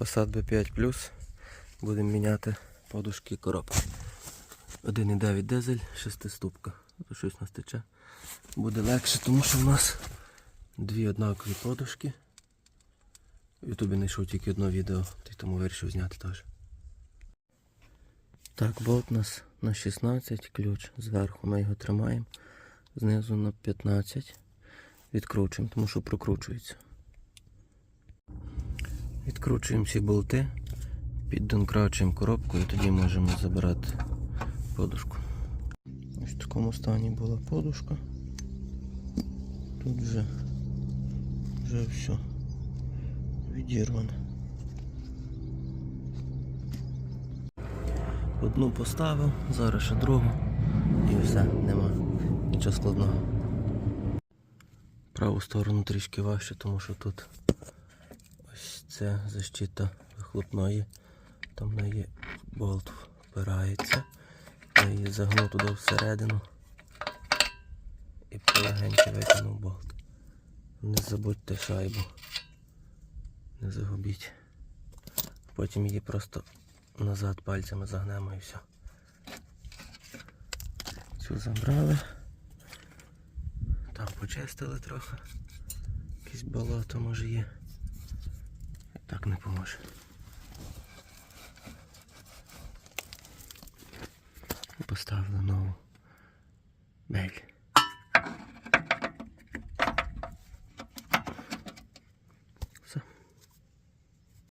Passat B5 Будемо міняти подушки коробки. 1,9 дизель, 6 ступка. То щось нас тече. Буде легше, тому що в нас дві однакові подушки. В Ютубі знайшов тільки одне відео, тому вирішив зняти теж. Так, болт у нас на 16, ключ зверху ми його тримаємо, знизу на 15. Відкручуємо, тому що прокручується. Відкручуємо всі болти, піддонкрачуємо коробку і тоді можемо забирати подушку. Ось в такому стані була подушка. Тут вже, вже все відірвано. Одну поставив, зараз ще другу і все, нема нічого складного. Праву сторону трішки важче, тому що тут це защита вихлопної. Там в неї болт впирається. Я її загнув туди всередину і полегенько витягнув болт. Не забудьте шайбу. Не загубіть. Потім її просто назад пальцями загнемо і все. Цю забрали. Там почистили трохи. Якесь болото може є. Так не поможе. Поставлю нову бель.